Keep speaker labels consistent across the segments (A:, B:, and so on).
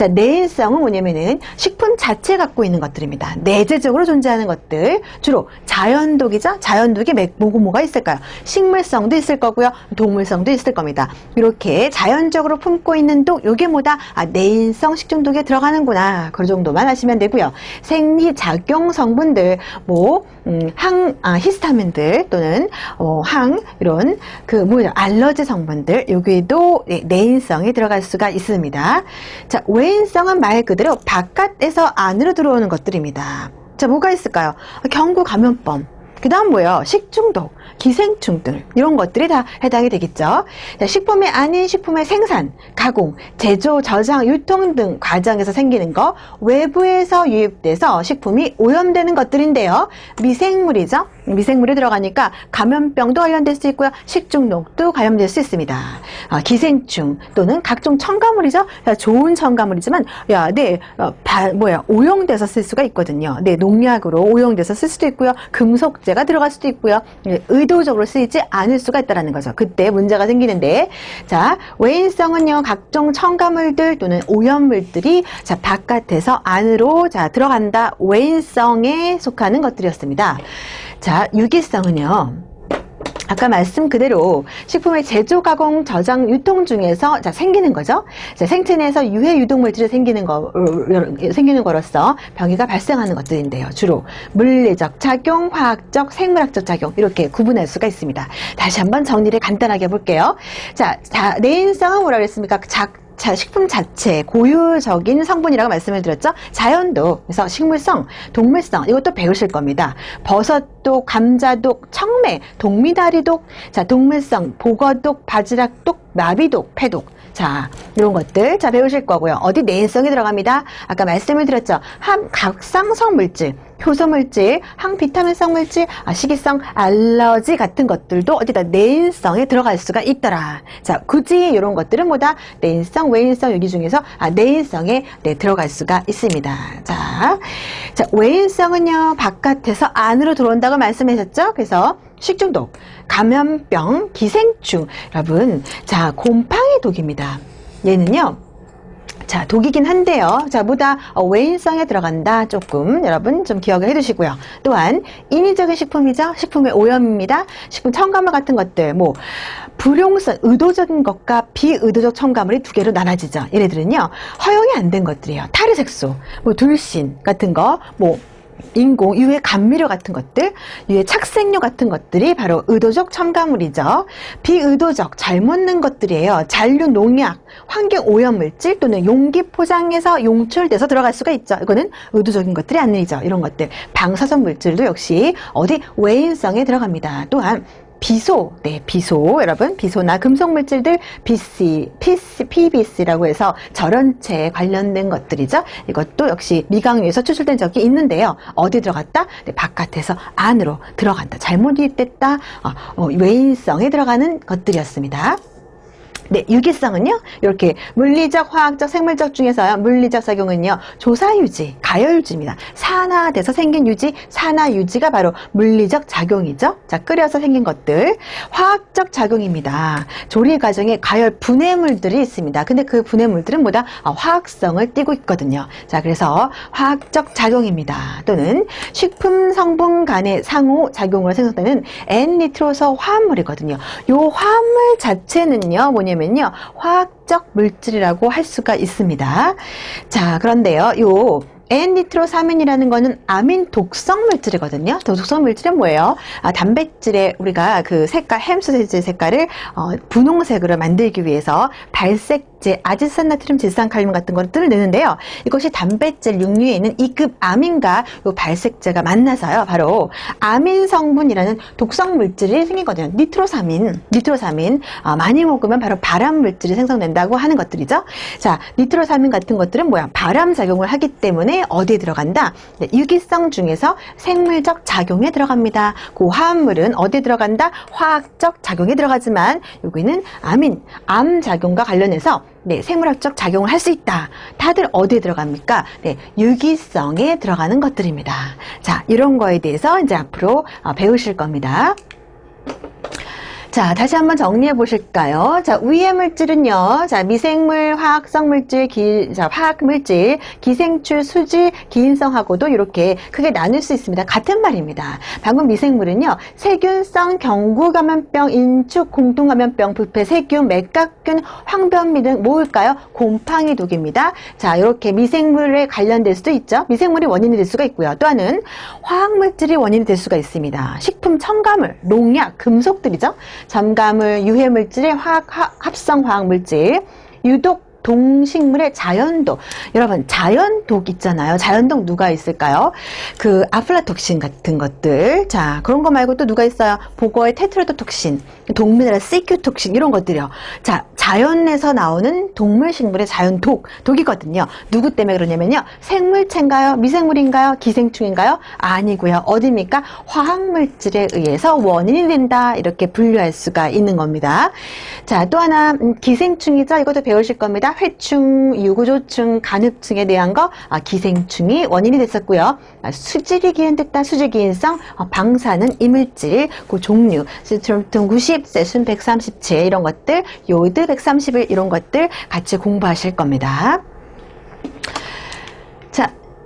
A: 자, 내인성은 뭐냐면은 식품 자체 갖고 있는 것들입니다. 내재적으로 존재하는 것들. 주로 자연독이죠? 자연독이 몇- 뭐고 뭐가 있을까요? 식물성도 있을 거고요. 동물성도 있을 겁니다. 이렇게 자연적으로 품고 있는 독, 요게 뭐다? 아, 내인성 식중독에 들어가는구나. 그 정도만 하시면 되고요. 생리작용 성분들, 뭐, 음, 항, 아, 히스타민들 또는 어, 항, 이런 그 뭐냐, 알러지 성분들, 여기에도 네, 내인성이 들어갈 수가 있습니다. 자, 외인성은 말 그대로 바깥에서 안으로 들어오는 것들입니다. 자, 뭐가 있을까요? 경구 감염병. 그 다음 뭐예요? 식중독, 기생충 등 이런 것들이 다 해당이 되겠죠. 자, 식품이 아닌 식품의 생산, 가공, 제조, 저장, 유통 등 과정에서 생기는 거 외부에서 유입돼서 식품이 오염되는 것들인데요. 미생물이죠. 미생물이 들어가니까 감염병도 관련될 수 있고요. 식중독도 감염될 수 있습니다. 아, 기생충 또는 각종 첨가물이죠. 야, 좋은 첨가물이지만 야, 네, 어, 바- 뭐야 오용돼서 쓸 수가 있거든요. 네, 농약으로 오용돼서 쓸 수도 있고요. 금속제가 들어갈 수도 있고요. 예, 의도적으로 쓰이지 않을 수가 있다라는 거죠. 그때 문제가 생기는데 자 외인성은요 각종 첨가물들 또는 오염물들이 자 바깥에서 안으로 자 들어간다 외인성에 속하는 것들이었습니다. 자 유기성은요. 아까 말씀 그대로 식품의 제조, 가공, 저장, 유통 중에서 자, 생기는 거죠. 자, 생체 내에서 유해 유독 물질이 생기는 거 어, 생기는 거로서 병이가 발생하는 것들인데요. 주로 물리적 작용, 화학적, 생물학적 작용 이렇게 구분할 수가 있습니다. 다시 한번 정리를 간단하게 해볼게요. 자, 자 내인성은 뭐라 그랬습니까? 작 자, 식품 자체 고유적인 성분이라고 말씀을 드렸죠. 자연독, 그래서 식물성, 동물성 이것도 배우실 겁니다. 버섯독, 감자독, 청매, 동미다리독, 자 동물성, 보거독, 바지락독, 나비독, 폐독. 자, 이런 것들 자 배우실 거고요. 어디 내인성이 들어갑니다. 아까 말씀을 드렸죠. 함 각상성 물질, 효소 물질, 항비타민성 물질, 아, 식이성, 알러지 같은 것들도 어디다 내인성에 들어갈 수가 있더라. 자, 굳이 이런 것들은 뭐다? 내인성, 외인성 여기 중에서 아, 내인성에 네, 들어갈 수가 있습니다. 자, 자, 외인성은요 바깥에서 안으로 들어온다고 말씀하셨죠? 그래서 식중독, 감염병, 기생충, 여러분, 자, 곰팡이 독입니다. 얘는요. 자, 독이긴 한데요. 자, 보다 어, 외인성에 들어간다. 조금 여러분 좀 기억을 해두시고요. 또한 인위적인 식품이죠. 식품의 오염입니다. 식품 첨가물 같은 것들, 뭐 불용성, 의도적인 것과 비의도적 첨가물이 두 개로 나눠지죠. 얘네들은요, 허용이 안 된 것들이에요. 탈의색소, 뭐 둘신 같은 거, 뭐 인공, 유해 감미료 같은 것들, 유해 착색료 같은 것들이 바로 의도적 첨가물이죠. 비의도적, 잘못 넣은 것들이에요. 잔류 농약, 환경 오염물질 또는 용기 포장에서 용출돼서 들어갈 수가 있죠. 이거는 의도적인 것들이 아니죠. 이런 것들. 방사선 물질도 역시 어디 외인성에 들어갑니다. 또한 비소, 네, 비소, 여러분, 비소나 금속 물질들, BC, PC, PBC라고 해서 절연체에 관련된 것들이죠. 이것도 역시 미강유에서 추출된 적이 있는데요. 어디 들어갔다? 네, 바깥에서 안으로 들어간다. 잘못 유입됐다. 어, 어, 외인성에 들어가는 것들이었습니다. 네, 유기성은요, 이렇게 물리적, 화학적, 생물적 중에서요, 물리적 작용은요, 조사 유지, 가열 유지입니다. 산화돼서 생긴 유지, 산화 유지가 바로 물리적 작용이죠. 자, 끓여서 생긴 것들. 화학적 작용입니다. 조리 과정에 가열 분해물들이 있습니다. 근데 그 분해물들은 뭐다? 아, 화학성을 띠고 있거든요. 자, 그래서 화학적 작용입니다. 또는 식품 성분 간의 상호 작용으로 생성되는 N니트로서 화합물이거든요. 요 화합물 자체는요, 뭐냐면 요, 화학적 물질이라고 할 수가 있습니다. 자, 그런데요, 요 N니트로사민이라는 거는 아민 독성 물질이거든요. 독성 물질은 뭐예요? 아, 단백질의 우리가 그 색깔, 햄 소세지 색깔을 어, 분홍색으로 만들기 위해서 발색 제, 아지산나트륨 질산칼륨 같은 것들을 내는데요. 이것이 단백질 육류에 있는 2급 아민과 이 발색제가 만나서요. 바로 아민 성분이라는 독성 물질이 생기거든요. 니트로사민, 니트로사민 아, 많이 먹으면 바로 발암 물질이 생성된다고 하는 것들이죠. 자, 니트로사민 같은 것들은 뭐야? 발암 작용을 하기 때문에 어디에 들어간다? 네, 유기성 중에서 생물적 작용에 들어갑니다. 그 화합물은 어디에 들어간다? 화학적 작용에 들어가지만 여기는 아민, 암 작용과 관련해서 네, 생물학적 작용을 할 수 있다. 다들 어디에 들어갑니까? 네, 유기성에 들어가는 것들입니다. 자, 이런 거에 대해서 이제 앞으로 어, 배우실 겁니다. 자, 다시 한번 정리해 보실까요? 자, 위의 물질은요. 자, 미생물, 화학성 물질, 기, 자, 화학 물질, 기생충, 수질, 기인성하고도 이렇게 크게 나눌 수 있습니다. 같은 말입니다. 방금 미생물은요. 세균성 경구 감염병, 인축 공통 감염병, 부패, 세균, 맥각균, 황변미 등 뭘까요? 곰팡이 독입니다. 자, 이렇게 미생물에 관련될 수도 있죠. 미생물이 원인이 될 수가 있고요. 또 하나는 화학 물질이 원인이 될 수가 있습니다. 식품 첨가물, 농약, 금속들이죠. 첨가물, 유해물질의 화학, 화- 합성 화학물질, 유독 동식물의 자연독. 여러분, 자연독 있잖아요. 자연독 누가 있을까요? 그 아플라톡신 같은 것들. 자, 그런 거 말고 또 누가 있어요? 보거의 테트라도톡신, 동미네랄 CQ톡신 이런 것들이요. 자, 자연에서 나오는 동물 식물의 자연독, 독이거든요. 누구 때문에 그러냐면요. 생물체인가요? 미생물인가요? 기생충인가요? 아니고요. 어디입니까? 화학물질에 의해서 원인이 된다. 이렇게 분류할 수가 있는 겁니다. 자, 또 하나 음, 기생충이죠. 이것도 배우실 겁니다. 회충, 유구조충, 간흡충에 대한 거 아, 기생충이 원인이 됐었고요. 아, 수질이 기인됐다. 수질 기인성, 어, 방사능 이물질, 그 종류, 스트롬톤 90, 세슘 137 이런 것들, 요드 131 이런 것들 같이 공부하실 겁니다.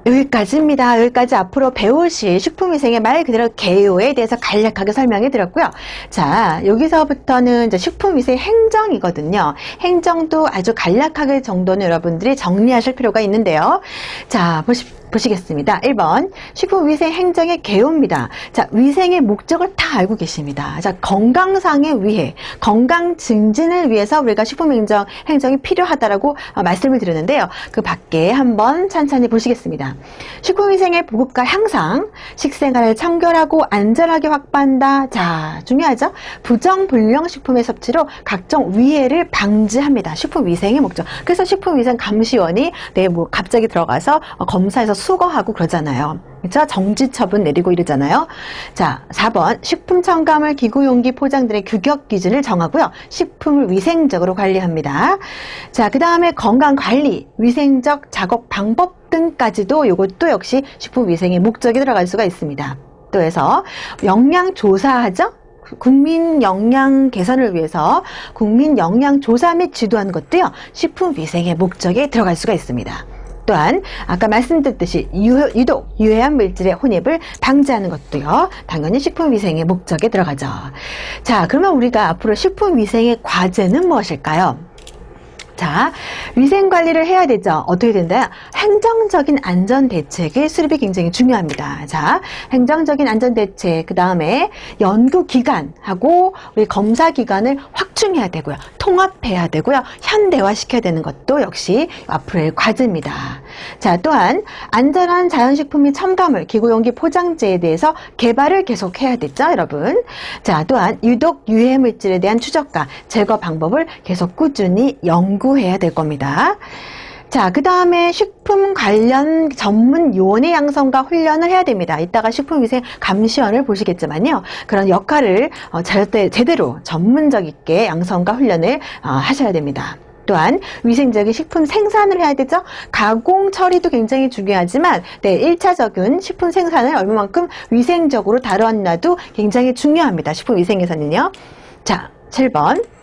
A: 자, 여기까지입니다. 여기까지 앞으로 배우실 식품위생의 말 그대로 개요에 대해서 간략하게 설명해 드렸고요. 자, 여기서부터는 이제 식품위생 행정이거든요. 행정도 아주 간략하게 정도는 여러분들이 정리하실 필요가 있는데요. 자, 보시, 보시겠습니다. 1번. 식품위생 행정의 개요입니다. 자, 위생의 목적을 다 알고 계십니다. 자, 건강상의 위해, 건강 증진을 위해서 우리가 식품행정, 행정이 필요하다라고 어, 말씀을 드렸는데요. 그 밖에 한번 찬찬히 보시겠습니다. 식품위생의 보급과 향상, 식생활을 청결하고 안전하게 확보한다. 자, 중요하죠? 부정불량 식품의 섭취로 각종 위해를 방지합니다. 식품위생의 목적. 그래서 식품위생 감시원이 네, 뭐 갑자기 들어가서 어, 검사해서 수거하고 그러잖아요. 그렇죠? 정지 처분 내리고 이러잖아요. 자, 4번 식품 첨가물 기구 용기 포장들의 규격 기준을 정하고요. 식품을 위생적으로 관리합니다. 자, 그 다음에 건강 관리, 위생적 작업 방법 등까지도 이것도 역시 식품 위생의 목적이 들어갈 수가 있습니다. 또 해서 영양 조사하죠? 국민 영양 개선을 위해서 국민 영양 조사 및 지도하는 것도요. 식품 위생의 목적에 들어갈 수가 있습니다. 또한 아까 말씀드렸듯이 유, 유독 유해한 물질의 혼입을 방지하는 것도요. 당연히 식품위생의 목적에 들어가죠. 자, 그러면 우리가 앞으로 식품위생의 과제는 무엇일까요? 자, 위생 관리를 해야 되죠. 어떻게 된다요? 행정적인 안전 대책의 수립이 굉장히 중요합니다. 자, 행정적인 안전 대책, 그 다음에 연구 기관하고 우리 검사 기관을 확충해야 되고요. 통합해야 되고요. 현대화 시켜야 되는 것도 역시 앞으로의 과제입니다. 자, 또한 안전한 자연식품 및 첨가물, 기구용기 포장재에 대해서 개발을 계속해야 되죠, 여러분. 자, 또한 유독 유해 물질에 대한 추적과 제거 방법을 계속 꾸준히 연구해야 될 겁니다. 자, 그 다음에 식품 관련 전문 요원의 양성과 훈련을 해야 됩니다. 이따가 식품위생 감시원을 보시겠지만요. 그런 역할을 어, 제대- 제대로 전문적 있게 양성과 훈련을 어, 하셔야 됩니다. 또한 위생적인 식품 생산을 해야 되죠. 가공 처리도 굉장히 중요하지만 네, 1차적인 식품 생산을 얼마만큼 위생적으로 다뤄놨나도 굉장히 중요합니다. 식품 위생에서는요. 자, 7번.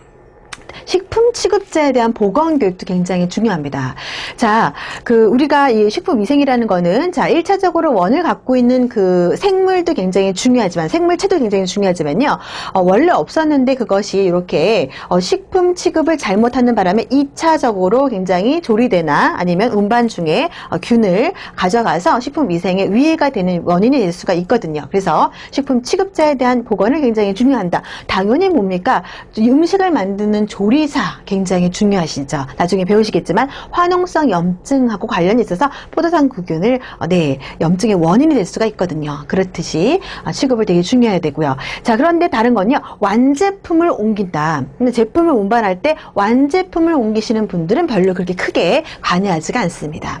A: 식품 취급자에 대한 보건 교육도 굉장히 중요합니다. 자, 그 우리가 이 식품 위생이라는 거는 자, 1차적으로 원을 갖고 있는 그 생물도 굉장히 중요하지만 생물체도 굉장히 중요하지만요. 어, 원래 없었는데 그것이 이렇게 어, 식품 취급을 잘못하는 바람에 2차적으로 굉장히 조리되나 아니면 운반 중에 어, 균을 가져가서 식품 위생에 위해가 되는 원인이 될 수가 있거든요. 그래서 식품 취급자에 대한 보건을 굉장히 중요한다. 당연히 뭡니까? 음식을 만드는 조리 사 굉장히 중요하시죠. 나중에 배우시겠지만 화농성 염증하고 관련이 있어서 포도당 구균을 어, 네 염증의 원인이 될 수가 있거든요. 그렇듯이 어, 취급을 되게 중요해야 되고요. 자 그런데 다른 건요 완제품을 옮긴다. 근데 제품을 운반할 때 완제품을 옮기시는 분들은 별로 그렇게 크게 관여하지가 않습니다.